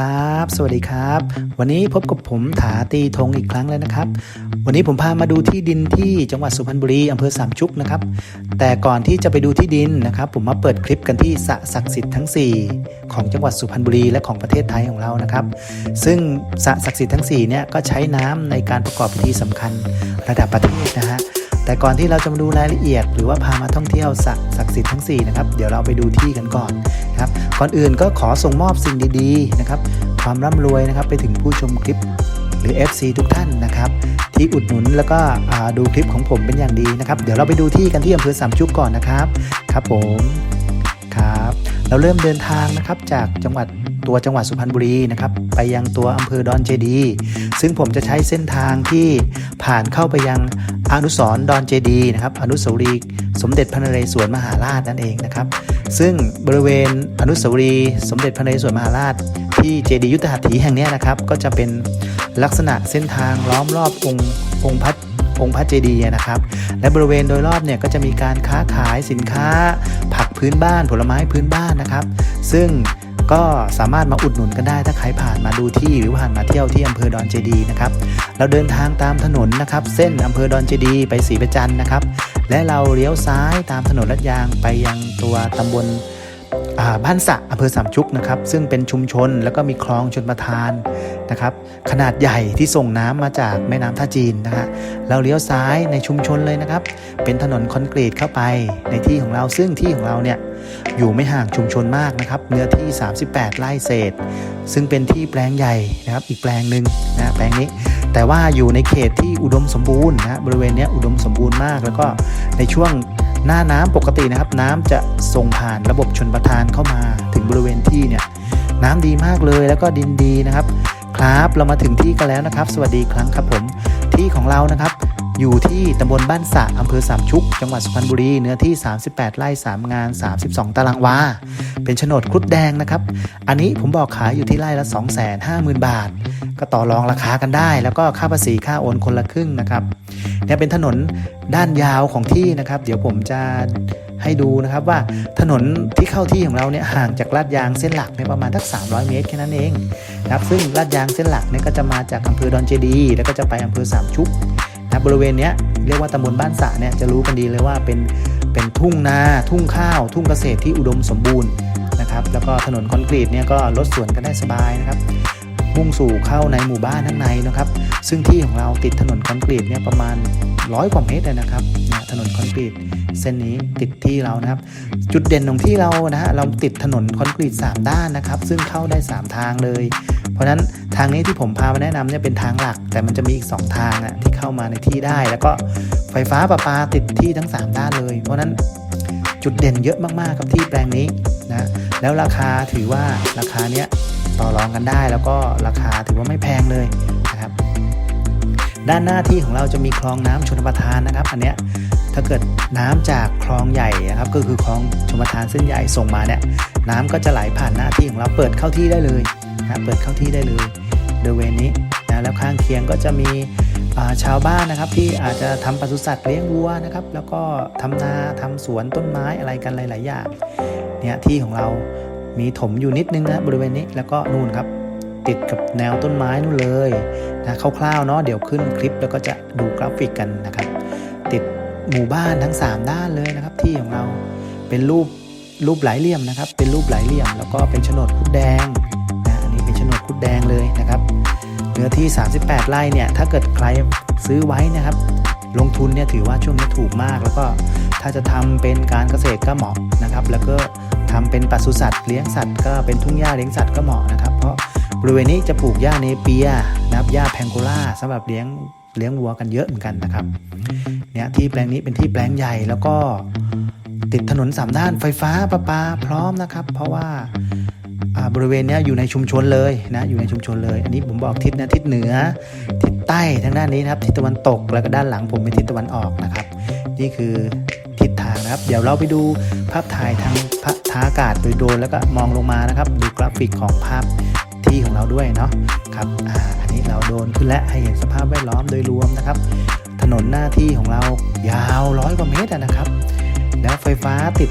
ครับ สวัสดีครับ วันนี้พบกับผมถาตีธงอีกครั้งแล้วนะครับ วันนี้ผมพามาดูที่ดินที่จังหวัดสุพรรณบุรีอำเภอสามชุกนะครับ แต่ก่อนที่จะไปดูที่ดินนะครับ ผมมาเปิดคลิปกันที่สระศักดิ์สิทธิ์ทั้ง 4 ของจังหวัดสุพรรณบุรีและของประเทศไทยของเรานะครับ ซึ่งสระศักดิ์สิทธิ์ทั้ง4เนี่ยก็ใช้น้ำในการประกอบพิธีสำคัญระดับประเทศนะฮะ แต่ก่อนที่เราจะมาดูรายละเอียด หรือว่าพามาท่องเที่ยวสระศักดิ์สิทธิ์ทั้ง4นะครับเดี๋ยวเราไปดูที่กันก่อนนะครับก่อนอื่นก็ขอส่งมอบสิ่งดีๆนะครับความร่ำรวยนะครับไปถึงผู้ชมคลิปหรือ FC ทุกท่านนะครับที่อุดหนุนแล้วก็ดูคลิปของผมเป็นอย่างดีนะครับ เดี๋ยวเราไปดูที่กันที่อำเภอสามชุกก่อนนะครับครับผมครับเราเริ่มเดินทางนะครับจากจังหวัดตัวจังหวัดสุพรรณบุรีนะครับไปยังตัวอำเภอดอนเจดี ซึ่งผมจะใช้เส้นทางที่ผ่านเข้าไปยัง อนุสรดอนเจดีนะครับอนุสาวรีย์สมเด็จพระนเรศวรมหาราชนั่นเองนะครับ ซึ่งบริเวณอนุสาวรีย์สมเด็จพระนเรศวรมหาราช ที่เจดียุทธหัตถีแห่งนี้นะครับ ก็จะเป็นลักษณะเส้นทางล้อมรอบองค์องค์พระองค์พระเจดีย์นะครับ และบริเวณโดยรอบเนี่ยก็จะมีการค้าขายสินค้า ผักพื้นบ้านผลไม้พื้นบ้านนะครับ ซึ่ง ก็สามารถมาอุดหนุนกันได้ถ้าใครผ่านมาดูที่หรือผ่านมาเที่ยวที่อำเภอดอนเจดีย์นะครับเราเดินทางตามถนนนะครับ เส้นอำเภอดอนเจดีย์ไปศรีประจันนะครับ และเราเลี้ยวซ้ายตามถนนลัดยางไปยังตัวตำบล บ้านสะอำเภอสามชุกนะครับ ซึ่งเป็นชุมชนแล้วก็มีคลองชนประทานนะครับ ขนาดใหญ่ที่ส่งน้ำมาจากแม่น้ำท่าจีนนะฮะเราเลี้ยวซ้ายในชุมชนเลยนะครับ เป็นถนนคอนกรีตเข้าไปในที่ของเราซึ่งที่ของเราเนี่ยอยู่ไม่ห่างชุมชนมากนะครับเนื้อที่ 38 ไร่เศษ ซึ่งเป็นที่แปลงใหญ่นะครับ อีกแปลงหนึ่งนะแปลงนี้แต่ว่าอยู่ในเขตที่อุดมสมบูรณ์นะบริเวณเนี้ยอุดมสมบูรณ์มาก แล้วก็ในช่วง หน้าน้ำปกตินะครับ น้ำจะส่งผ่านระบบชนประทานเข้ามาถึงบริเวณที่เนี่ยน้ำดีมากเลยแล้วก็ดินดีนะครับ ครับเรามาถึงที่กันแล้วนะครับ สวัสดีครั้งครับผมที่ของเรานะครับ อยู่ที่ตำบลบ้านสะอำเภอสามชุก จังหวัดสุพรรณบุรีเนื้อที่ 38 ไร่ 3 งาน 32 ตารางวา เป็นโฉนดครุฑแดงนะครับ อันนี้ผมบอกขายอยู่ที่ไร่ละ 250,000 บาท ก็ต่อรองราคากันได้ แล้วก็ค่าภาษีค่าโอนคนละครึ่งนะครับ เนี่ยเป็นถนนด้านยาวของที่นะครับ เดี๋ยวผมจะให้ดูนะครับว่าถนนที่เข้าที่ของเราเนี่ยห่างจากลาดยางเส้นหลักเนี่ยประมาณสัก 300 เมตรแค่นั้นเองนะครับซึ่งลาดยางเส้นหลักเนี่ยก็จะมาจากอำเภอดอนเจดี แล้วก็จะไปอำเภอสามชุกนะบริเวณเนี้ยเรียกว่าตำบลบ้านสะเนี่ยจะรู้กันดีเลยว่าเป็นเป็นทุ่งนาทุ่งข้าว ทุ่งเกษตรที่อุดมสมบูรณ์นะครับแล้วก็ถนนคอนกรีตเนี่ยก็รถสวนกันได้สบายนะครับ มุ่งสู่เข้าในหมู่บ้านข้างในนะครับ ซึ่งที่ของเราติดถนนคอนกรีตเนี่ยประมาณร้อยกว่าเมตรเลยนะครับเนี่ยถนนคอนกรีตเส้นนี้ติดที่เรานะครับ จุดเด่นของที่เรานะฮะเราติดถนนคอนกรีต 3 ด้านนะครับ ซึ่งเข้าได้ 3 ทางเลย เพราะฉะนั้นทางนี้ที่ผมพามาแนะนำเนี่ยเป็นทางหลัก แต่มันจะมีอีก 2 ทางอะที่เข้ามาในที่ได้ แล้วก็ไฟฟ้าประปาติดที่ทั้ง 3 ด้านเลย เพราะฉะนั้นจุดเด่นเยอะมากๆกับที่แปลงนี้นะแล้วราคาถือว่าราคาเนี้ย ต่อรองกันได้ แล้วก็ราคาถือว่าไม่แพงเลยนะครับด้านหน้าที่ของเราจะมีคลองน้ำชนประทานนะครับ อันเนี้ยถ้าเกิดน้ำจากคลองใหญ่นะครับ ก็คือคลองชนประทานเส้นใหญ่ส่งมาเนี่ยน้ำก็จะไหลผ่านหน้าที่ของเราเปิดเข้าที่ได้เลยนะเปิดเข้าที่ได้เลยบริเวณนี้นะแล้วข้างเคียงก็จะมีาชาวบ้านนะครับที่อาจจะทำปศุสัตว์เลี้ยงวัวนะครับ แล้วก็ทำนาทำสวนต้นไม้อะไรกันหลาย ๆ อย่างเนี่ยที่ของเรา มีถมอยู่นิดนึงนะบริเวณนี้แล้วก็นู่นครับ ติดกับแนวต้นไม้นู่นเลยนะคร่าวๆเนาะเดี๋ยวขึ้นคลิปแล้วก็จะดูกราฟิกกันนะครับ ติดหมู่บ้านทั้ง 3 ด้านเลยนะครับ ที่ของเราเป็นรูปรูปหลายเหลี่ยมนะครับ เป็นรูปหลายเหลี่ยม แล้วก็เป็นโฉนดคุดแดงนะอันนี้เป็นโฉนดคุดแดงเลยนะครับเนื้อที่ 38 ไร่เนี่ยถ้าเกิดใครซื้อไว้นะครับ ลงทุนเนี่ยถือว่าช่วงนี้ถูกมาก แล้วก็ถ้าจะทำเป็นการเกษตรก็เหมาะนะครับ แล้วก็ ทำเป็นปศุสัตว์เลี้ยงสัตว์ก็เป็นทุ่งหญ้าเลี้ยงสัตว์ก็เหมาะนะครับ เพราะบริเวณนี้จะปลูกหญ้าเนเปียนะครับหญ้าแพงโกล่าสำหรับเลี้ยงเลี้ยงวัวกันเยอะเหมือนกันนะครับเนี่ยที่แปลงนี้เป็นที่แปลงใหญ่แล้วก็ติดถนนสามด้านไฟฟ้าประปาพร้อมนะครับ เพราะว่าบริเวณนี้อยู่ในชุมชนเลยนะอยู่ในชุมชนเลย อันนี้ผมบอกทิศนะทิศเหนือ ทิศใต้ทางด้านนี้นะครับทิศตะวันตกแล้วก็ด้านหลังผมเป็นทิศตะวันออกนะครับ นี่คือ นะครับ เดี๋ยวเราไปดูภาพถ่ายทางพระทาอากาศโดยโดรนแล้วก็มองลงมานะครับ ดูกราฟิกของภาพที่ของเราด้วยเนาะครับอ่าอันนี้เราโดนขึ้นและให้เห็นสภาพแวดล้อมโดยรวมนะครับ ถนนหน้าที่ของเรายาวร้อยกว่าเมตรนะครับ แล้วไฟฟ้าติด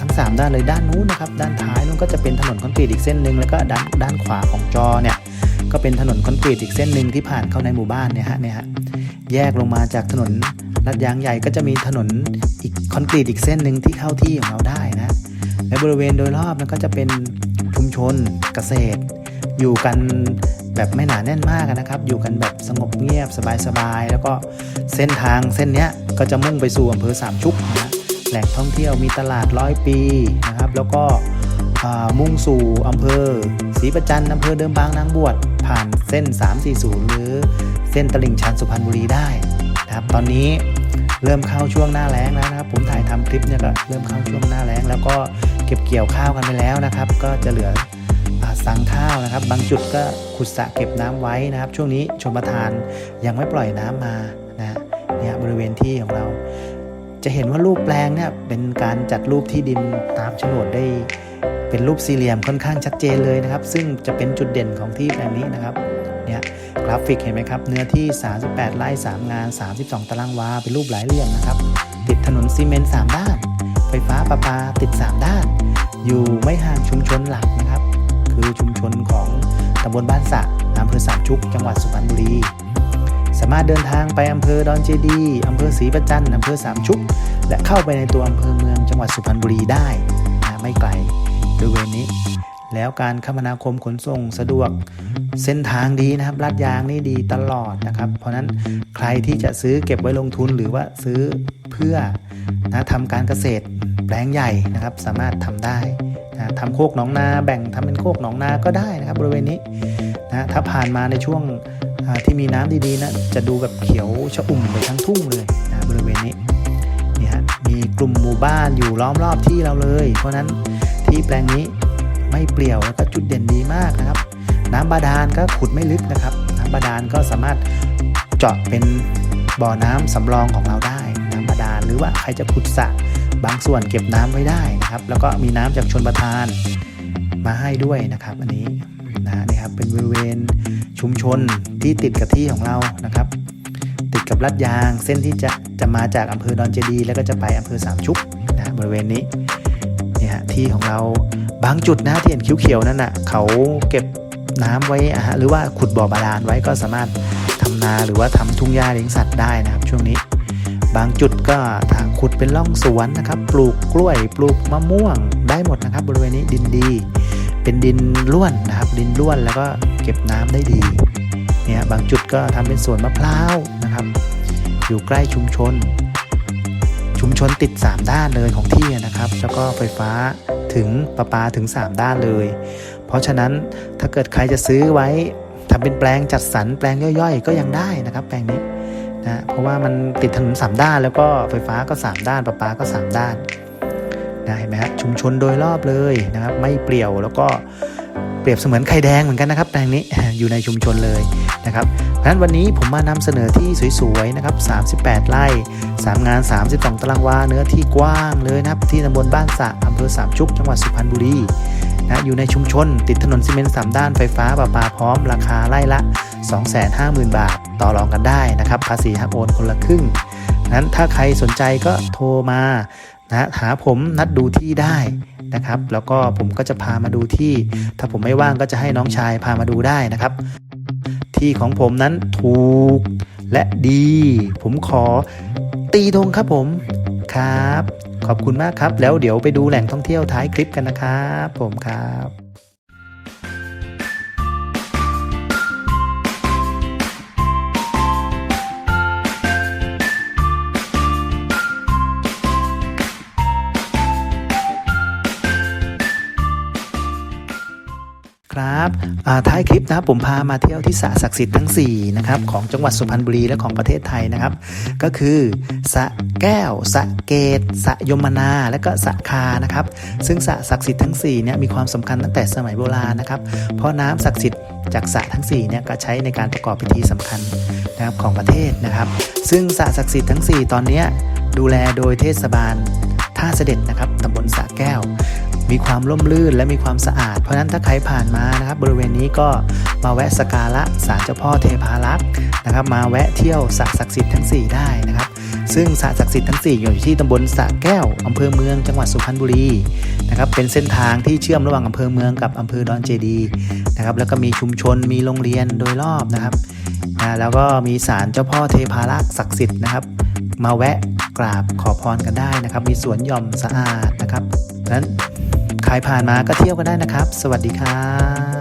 ทั้ง 3 ด้านเลยด้านนู้นนะครับ ด้านท้ายนู้นก็จะเป็นถนนคอนกรีตอีกเส้นหนึ่งแล้วก็ด้านด้านขวาของจอเนี่ยก็เป็นถนนคอนกรีตอีกเส้นหนึ่งที่ผ่านเข้าในหมู่บ้านเนี่ยฮะเนี่ยฮะแยกลงมาจากถนน ลาดยางใหญ่ก็จะมีถนนอีกคอนกรีตอีกเส้นหนึ่งที่เข้าที่ของเราได้นะและบริเวณโดยรอบนั้นก็จะเป็นชุมชนเกษตร อยู่กันแบบไม่หนาแน่นมากนะครับ อยู่กันแบบสงบเงียบสบายๆ แล้วก็เส้นทางเส้นเนี้ยก็จะมุ่งไปสู่อำเภอสามชุกนะแหล่งท่องเที่ยวมีตลาดร้อยปีนะครับ แล้วก็มุ่งสู่อำเภอศรีประจันอำเภอเดิมบางนางบวชผ่านเส้น 340 หรือเส้นตลิ่งชันสุพรรณบุรีได้ นะครับตอนนี้เริ่มเข้าช่วงหน้าแล้งแล้วนะครับ ผมถ่ายทำคลิปเนี่ยก็เริ่มเข้าช่วงหน้าแล้ง แล้วก็เก็บเกี่ยวข้าวกันไปแล้วนะครับ ก็จะเหลือสังข้าวนะครับ บางจุดก็ขุดสระเก็บน้ำไว้นะครับ ช่วงนี้ชนประทานยังไม่ปล่อยน้ำมานะเนี่ยบริเวณที่ของเรา จะเห็นว่ารูปแปลงเนี่ยเป็นการจัดรูปที่ดินตามโฉนดได้เป็นรูปสี่เหลี่ยมค่อนข้างชัดเจนเลยนะครับ ซึ่งจะเป็นจุดเด่นของที่แปลงนี้นะครับ เนี่ยกราฟิกเห็นไหมครับ เนื้อที่ 38 ไร่ 3 งาน 32 ตารางวา เป็นรูปหลายเหลี่ยมนะครับ ติดถนนซีเมนต์ 3 ด้าน ไฟฟ้าประปาติด 3 ด้าน อยู่ไม่ห่างชุมชนหลักนะครับ คือชุมชนของตำบลบ้านสระอำเภอสามชุก จังหวัดสุพรรณบุรี สามารถเดินทางไปอำเภอดอนเจดีอำเภอศรีประจันทร์อำเภอสามชุก และเข้าไปในตัวอำเภอเมืองจังหวัดสุพรรณบุรีได้นะไม่ไกลบริเวณนี้ แล้วการคมนาคมขนส่งสะดวกเส้นทางดีนะครับลาดยางนี่ดีตลอดนะครับ เพราะฉะนั้นใครที่จะซื้อเก็บไว้ลงทุนหรือว่าซื้อเพื่อนะทำการเกษตรแปลงใหญ่นะครับ สามารถทำได้นะทำโคกหนองนาแบ่งทำเป็นโคกหนองนาก็ได้นะครับ บริเวณนี้นะถ้าผ่านมาในช่วงอ่าที่มีน้ำดีๆนะจะดูแบบเขียวชอุ่มไปทั้งทุ่งเลยนะบริเวณนี้นี่ฮะมีกลุ่มหมู่บ้านอยู่ล้อมรอบที่เราเลย เพราะฉะนั้นที่แปลงนี้ ไม่เปลี่ยวแล้วก็จุดเด่นดีมากนะครับ น้ำบาดาลก็ขุดไม่ลึกนะครับ น้ำบาดาลก็สามารถเจาะเป็นบ่อน้ำสำรองของเราได้ น้ำบาดาลหรือว่าใครจะขุดสระบางส่วนเก็บน้ำไว้ได้นะครับ แล้วก็มีน้ำจากชนประทานมาให้ด้วยนะครับ อันนี้นะนี่ครับเป็นบริเวณชุมชนที่ติดกับที่ของเรานะครับ ติดกับลัดยางเส้นที่จะจะมาจากอำเภอดอนเจดีย์แล้วก็จะไปอำเภอสามชุกนะบริเวณนี้เนี่ยที่ของเรา บางจุดนะที่เห็นเขียวๆนั่นน่ะเขาเก็บน้ำไว้อะฮะหรือว่าขุดบ่อบาดาลไว้ก็สามารถทำนาหรือว่าทำทุ่งหญ้าเลี้ยงสัตว์ได้นะครับ ช่วงนี้ บางจุดก็ทางขุดเป็นร่องสวนนะครับ ปลูกกล้วย ปลูกมะม่วงได้หมดนะครับ บริเวณนี้ดินดี เป็นดินร่วนนะครับ ดินร่วนแล้วก็เก็บน้ำได้ดีเนี่ยบางจุดก็ทำเป็นสวนมะพร้าวนะครับ อยู่ใกล้ชุมชน ชุมชนติด 3 ด้านเลยของที่นะครับ แล้วก็ไฟฟ้า ถึงประปาถึง 3 ด้านเลย เพราะฉะนั้นถ้าเกิดใครจะซื้อไว้ทำเป็นแปลงจัดสรรแปลงย่อยๆ ก็ยังได้นะครับแปลงนี้นะเพราะว่ามันติดถนน3ด้านแล้วก็ไฟฟ้าก็ 3 ด้านประปาก็ 3 ด้านนะเห็นไหมฮะชุมชนโดยรอบเลยนะครับไม่เปลี่ยวแล้วก็ เปรียบเสมือนไข่แดงเหมือนกันนะครับ แปลงนี้อยู่ในชุมชนเลยนะครับเพราะฉะนั้นวันนี้ผมมานำเสนอที่สวยๆนะครับ38 ไร่ 3 งาน 32 ตารางวาเนื้อที่กว้างเลยนะครับ ที่ตำบลบ้านสะอำเภอสามชุกจังหวัดสุพรรณบุรีนะอยู่ในชุมชน ติดถนนซีเมนต์3ด้านไฟฟ้าประปาพร้อมราคาไร่ละ 250,000 บาท ต่อรองกันได้นะครับ ภาษีหักโอนคนละครึ่งนั้นถ้าใครสนใจก็โทรมานะหาผมนัดดูที่ได้ นะครับ แล้วก็ผมก็จะพามาดูที่ ถ้าผมไม่ว่างก็จะให้น้องชายพามาดูได้นะครับ ที่ของผมนั้นถูกและดี ผมขอตีธงครับผมครับ ขอบคุณมากครับ แล้วเดี๋ยวไปดูแหล่งท่องเที่ยวท้ายคลิปกันนะครับ ผมครับ ครับท้ายคลิปนะผมพามาเที่ยวที่สระศักดิ์สิทธิ์ทั้ง4นะครับของจังหวัดสุพรรณบุรีและของประเทศไทยนะครับ ก็คือสระแก้วสระเกตสระยมนา และก็สระคานะครับ ซึ่งสระศักดิ์สิทธิ์ทั้ง4เนี่ยมีความสำคัญตั้งแต่สมัยโบราณนะครับ เพราะน้ำศักดิ์สิทธิ์จากสระทั้ง4เนี่ยก็ใช้ในการประกอบพิธีสำคัญนะครับของประเทศนะครับ ซึ่งสระศักดิ์สิทธิ์ทั้ง 4 ตอนนี้ดูแลโดยเทศบาลท่าเสด็จนะครับตำบลสระแก้ว มีความร่มรื่นและมีความสะอาด เพราะนั้นถ้าใครผ่านมานะครับ บริเวณนี้ก็มาแวะสการะศาลเจ้าพ่อเทพารักษ์นะครับ มาแวะเที่ยวสระศักดิ์สิทธิ์ทั้ง 4 ได้นะครับ ซึ่งสระศักดิ์สิทธิ์ทั้ง 4 อยู่ที่ตำบลสระแก้วอำเภอเมืองจังหวัดสุพรรณบุรีนะครับเป็นเส้นทางที่เชื่อมระหว่างอำเภอเมืองกับอำเภอดอนเจดีนะครับแล้วก็มีชุมชนมีโรงเรียนโดยรอบนะครับอ่าแล้วก็มีศาลเจ้าพ่อเทพารักษ์ศักดิ์สิทธิ์นะครับมาแวะกราบขอพรกันได้นะครับ มีสวนหย่อมสะอาดนะครับนั้น ผ่านมาก็เที่ยวกันได้นะครับ สวัสดีครับ